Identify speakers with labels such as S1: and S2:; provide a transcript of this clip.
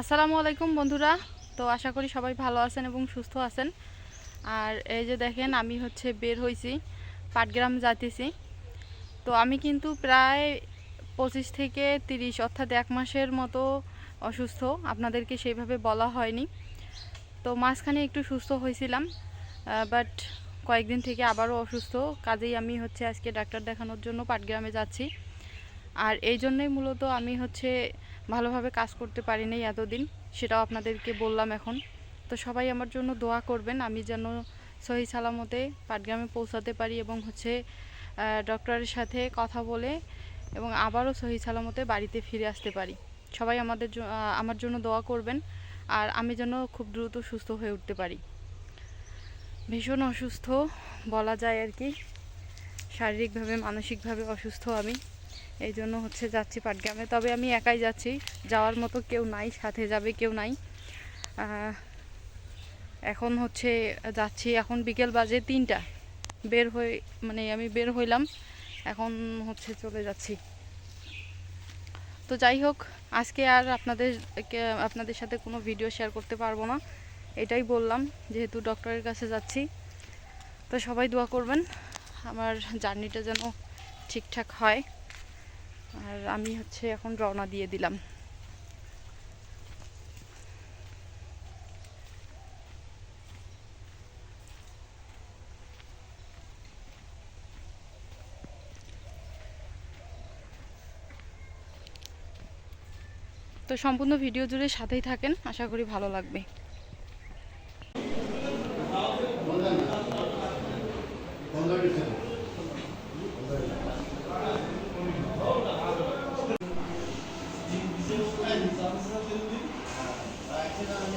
S1: আসসালামু আলাইকুম বন্ধুরা। তো আশা করি সবাই ভালো আছেন এবং সুস্থ আছেন। আর এই যে দেখেন, আমি হচ্ছে বের হয়েছি পাটগ্রাম যাইতেছি। তো আমি কিন্তু প্রায় পঁচিশ থেকে তিরিশ, অর্থাৎ এক মাসের মতো অসুস্থ। আপনাদেরকে সেইভাবে বলা হয়নি। তো মাঝখানে একটু সুস্থ হয়েছিলাম বাট কয়েকদিন থেকে আবারও অসুস্থ। কাজেই আমি হচ্ছে আজকে ডাক্তার দেখানোর জন্য পাটগ্রামে যাচ্ছি। আর এই জন্যই মূলত আমি হচ্ছে ভালোভাবে কাজ করতে পারিনি এতদিন, সেটাও আপনাদেরকে বললাম এখন। তো সবাই আমার জন্য দোয়া করবেন, আমি যেন সহি সালামতে পাটগ্রামে পৌঁছাতে পারি এবং হচ্ছে ডক্টরের সাথে কথা বলে এবং আবারও সহি সালামতে বাড়িতে ফিরে আসতে পারি। সবাই আমাদের আমার জন্য দোয়া করবেন আর আমি যেন খুব দ্রুত সুস্থ হয়ে উঠতে পারি। ভীষণ অসুস্থ বলা যায় আর কি। শারীরিকভাবে, মানসিকভাবে অসুস্থ আমি। এই জন্য হচ্ছে যাচ্ছি পাটগ্রামে। তবে আমি একাই যাচ্ছি। যাওয়ার মতো কেউ নাই, সাথে যাবে কেউ নাই। এখন হচ্ছে যাচ্ছি এখন বিকেল বাজে তিনটা। বের হয়ে মানে আমি বের হইলাম। এখন হচ্ছে চলে যাচ্ছি। তো যাই হোক, আজকে আর আপনাদের আপনাদের সাথে কোনো ভিডিও শেয়ার করতে পারব না। এটাই বললাম, যেহেতু ডক্টরের কাছে যাচ্ছি। তো সবাই দোয়া করবেন। আমার জার্নিটা যেন ঠিকঠাক হয়। আর আমি হচ্ছে এখন রওনা দিয়ে দিলাম। তো সম্পূর্ণ ভিডিও জুড়ে সাথেই থাকেন, আশা করি ভালো লাগবে। Thank you.